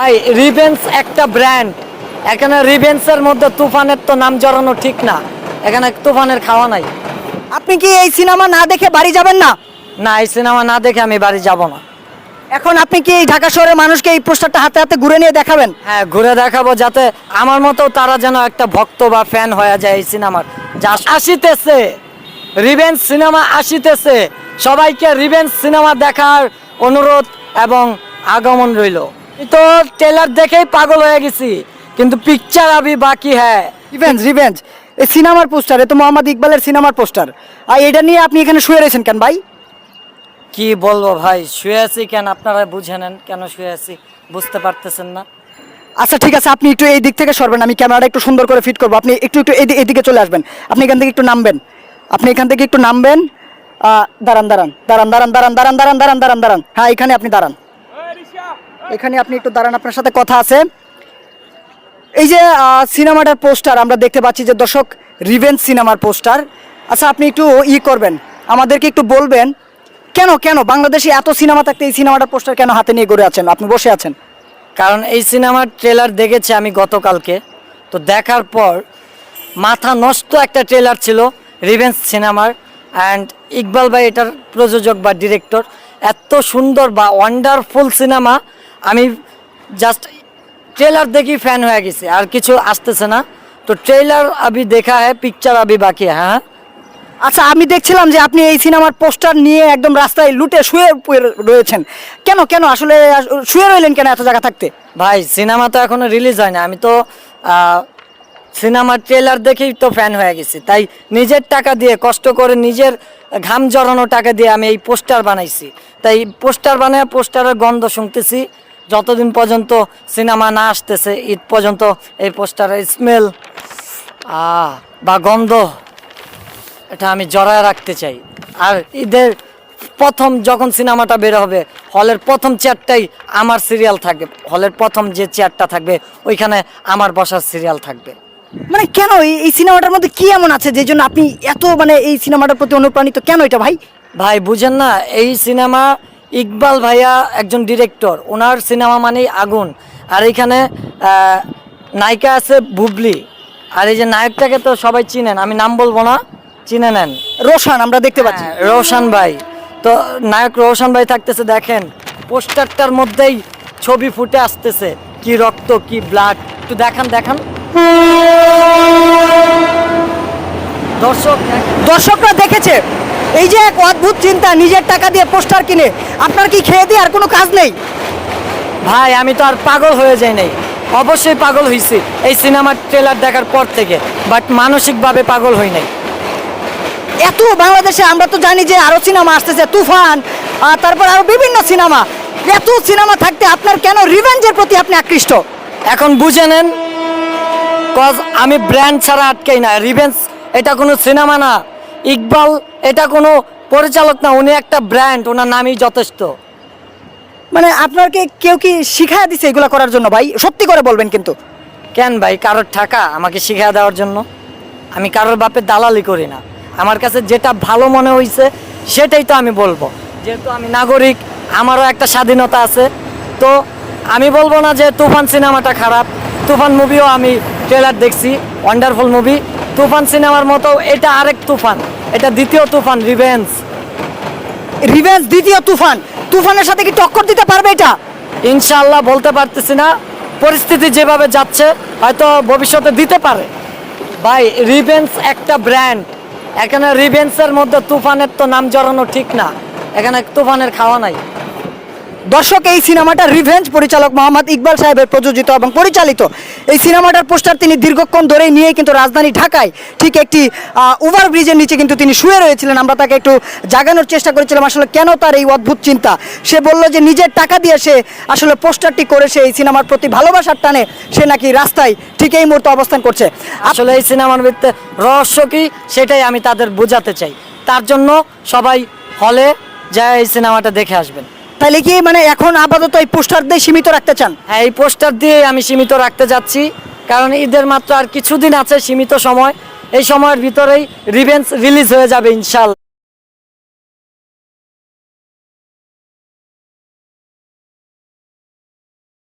ভাই রিভেন্স একটা ব্র্যান্ড এখানে রিভেন্সের মধ্যে তুফানের তো নাম জড়ানো ঠিক না। এখানে তুফানের খাওয়া নাই। আপনি কি এই সিনেমা না দেখে বাড়ি যাবেন না? না এই সিনেমা না দেখে আমি বাড়ি যাব না। এখন আপনি কি এই ঢাকা শহরের মানুষকে এই পোস্টারটা হাতে হাতে ঘুরে নিয়ে দেখাবেন? হ্যাঁ ঘুরে দেখাবো যাতে আমার মতো তারা যেন একটা ভক্ত বা ফ্যান হয়ে যায় এই সিনেমার। যা আসিতেছে। রিভেন্স সিনেমা আসিতেছে। সবাইকে রিভেন্স সিনেমা দেখার অনুরোধ এবং আগমন রইল। তো ট্রেলার দেখেই পাগল হয়ে গেছি। কিন্তু পিকচার আবি বাকি হ্যাঁ। রিভেঞ্জ রিভেঞ্জ এই সিনেমার পোস্টার এ তো মোহাম্মদ ইকবালের সিনেমার পোস্টার আর এটা নিয়ে আপনি এখানে শুয়ে রয়েছেন কেন ভাই? কি বলব ভাই শুয়ে আছি কেন? আপনারা বুঝে নেন কেন শুয়ে আছি বুঝতে পারতেছেন না। আচ্ছা ঠিক আছে আপনি একটু এই দিক থেকে সরবেন আমি ক্যামেরাটা একটু সুন্দর করে ফিট করব। আপনি একটু একটু এদি- এদিকে চলে আসবেন। আপনি এখান থেকে একটু নামবেন। আপনি এখান থেকে একটু নামবেন। আহ, দাঁড়ান দাঁড়ান দাঁড়ান দাঁড়ান দাঁড়ান দাঁড়ান দাঁড়ান দাঁড়ান দাঁড়ান দাঁড়ান। হ্যাঁ এখানে আপনি দাঁড়ান। এখানে আপনি একটু দাঁড়ান, আপনার সাথে কথা আছে। এই যে সিনেমাটার পোস্টার, আমরা দেখতে পাচ্ছি যে দর্শক রিভেন্স সিনেমার পোস্টার। আচ্ছা আপনি একটু ই করবেন, আমাদেরকে একটু বলবেন, কেন কেন বাংলাদেশে এত সিনেমা থাকতে এই সিনেমাটার পোস্টার কেন হাতে নিয়ে ঘুরে আছেন? আপনি বসে আছেন। কারণ এই সিনেমার ট্রেলার দেখেছি আমি গতকালকে। তো দেখার পর মাথা নষ্ট একটা ট্রেলার ছিল রিভেন্স সিনেমার। অ্যান্ড ইকবাল ভাই এটার প্রযোজক বা ডিরেক্টর এত সুন্দর বা ওয়ান্ডারফুল সিনেমা। আমি জাস্ট ট্রেলার দেখি ফ্যান হয়ে গেছি আর কিছু আসতেছে না। তো ট্রেলার আবি দেখা হ্যাঁ পিকচার আবি বাকি है, হ্যাঁ। আচ্ছা আমি দেখছিলাম যে আপনি এই সিনেমার পোস্টার নিয়ে একদম রাস্তায় লুটে শুয়ে পড়ে রয়েছেন। কেন কেন? আসলে শুয়ে রইলেন কেন এত জায়গা থাকতে? ভাই সিনেমা তো এখনও রিলিজ হয় না আমি তো সিনেমার ট্রেলার দেখেই তো ফ্যান হয়ে গেছি। তাই নিজের টাকা দিয়ে কষ্ট করে নিজের ঘাম জড়ানো টাকা দিয়ে আমি এই পোস্টার বানাইছি। তাই পোস্টার বানায় পোস্টারের গন্ধ শুনতেছি। যতদিন পর্যন্ত সিনেমা না আসতেছে ঈদ পর্যন্ত এই পোস্টারের স্মেল বা গন্ধ এটা আমি জড়ায় রাখতে চাই। আর ঈদের প্রথম যখন সিনেমাটা বের হবে হলের প্রথম চেয়ারটাই আমার সিরিয়াল থাকবে। হলের প্রথম যে চেয়ারটা থাকবে ওইখানে আমার বসার সিরিয়াল থাকবে। মানে কেন? এই এই সিনেমাটার মধ্যে কি এমন আছে যে জন্য আপনি এত মানে এই সিনেমাটার প্রতি অনুপ্রাণিত? কেন এটা ভাই? ভাই বুঝেন না এই সিনেমা ইকবাল ভাইয়া একজন ডিরেক্টর ওনার সিনেমা মানেই আগুন। আর এইখানে আহ, নায়িকা আছে বুবলি। আর এই যে নায়কটাকে তো সবাই চিনেন আমি নাম বলব না চিনে নেন। রোশান আমরা দেখতে পাচ্ছি। হ্যাঁ, রোশন ভাই। তো নায়ক রোশন ভাই থাকতেছে দেখেন পোস্টারটার মধ্যেই ছবি ফুটে আসতেছে কি রক্ত কি ব্লাড একটু দেখান দেখান। দর্শক দর্শকরা দেখেছে। এই যে এক অদ্ভুত চিন্তা নিজের টাকা দিয়ে পোস্টার কিনে আপনার কি খেয়ে দিয়ে আর কোনো কাজ নেই? ভাই আমি তো আর পাগল হয়ে যাই নাই। অবশ্যই পাগল হয়েছি এই সিনেমার ট্রেলার দেখার পর থেকে বাট মানসিকভাবে পাগল হই নাই। এত বাংলাদেশে আমরা তো জানি যে আরও সিনেমা আসতেছে তুফান আর তারপর আরও বিভিন্ন সিনেমা। এত সিনেমা থাকতে আপনার কেন রিভেঞ্জের প্রতি আপনি আকৃষ্ট? এখন বুঝে নেন কজ আমি ব্র্যান্ড ছাড়া আটকাই না। রিভেন্স এটা কোনো সিনেমা না। ইকবাল এটা কোনো পরিচালক না উনি একটা ব্র্যান্ড ওনার নামই যথেষ্ট। মানে আপনাকে কেউ কি শিখায় দিছে এগুলো করার জন্য ভাই? সত্যি করে বলবেন কিন্তু। কেন ভাই? কারোর টাকা আমাকে শিখিয়ে দেওয়ার জন্য? আমি কারোর বাপের দালালি করি না। আমার কাছে যেটা ভালো মনে হয়েছে সেটাই তো আমি বলব। যেহেতু আমি নাগরিক আমারও একটা স্বাধীনতা আছে। তো আমি বলব না যে তুফান সিনেমাটা খারাপ। তুফান মুভিও আমি ট্রেলার দেখছি ওয়ান্ডারফুল মুভি তুফান সিনেমার মতো এটা আরেক তুফান। এটা দ্বিতীয় তুফান রিভেন্স রিভেঞ্জ দ্বিতীয় তুফান। তুফানের সাথে কি টক্কর দিতে পারবে এটা? ইনশাল্লাহ বলতে পারতেছি না। পরিস্থিতি যেভাবে যাচ্ছে, হয়তো ভবিষ্যতে দিতে পারে। ভাই রিভেন্স একটা ব্র্যান্ড এখানে রিভেন্সের মধ্যে তুফানের তো নাম জড়ানো ঠিক না। এখানে তুফানের খাওয়া নাই। দর্শক, এই সিনেমাটা রিভেঞ্জ পরিচালক মোহাম্মদ ইকবাল সাহেবের প্রযোজিত এবং পরিচালিত। এই সিনেমাটার পোস্টার তিনি দীর্ঘক্ষণ ধরেই নিয়ে কিন্তু রাজধানী ঢাকায় ঠিক একটি ওভার ব্রিজের নিচে কিন্তু তিনি শুয়ে রয়েছিলেন। আমরা তাকে একটু জাগানোর চেষ্টা করেছিলাম, আসলে কেন তার এই অদ্ভুত চিন্তা? সে বলল যে নিজের টাকা দিয়ে সে আসলে পোস্টারটি করে সে এই সিনেমার প্রতি ভালোবাসার টানে সে নাকি রাস্তায় ঠিক এই মুহূর্তে অবস্থান করছে। আসলে এই সিনেমার ভিত্তে রহস্য কি সেটাই আমি তাদের বোঝাতে চাই। তার জন্য সবাই হলে যায় এই সিনেমাটা দেখে আসবেন। তাহলে কি মানে এখন আপাতত এই পোস্টার দিয়ে সীমিত রাখতে চান? হ্যাঁ এই পোস্টার দিয়ে আমি সীমিত রাখতে যাচ্ছি। কারণ ঈদের মাত্র আর কিছুদিন আছে সীমিত সময়। এই সময়ের ভিতরেই রিভেন্স রিলিজ হয়ে যাবে ইনশাল্লাহ।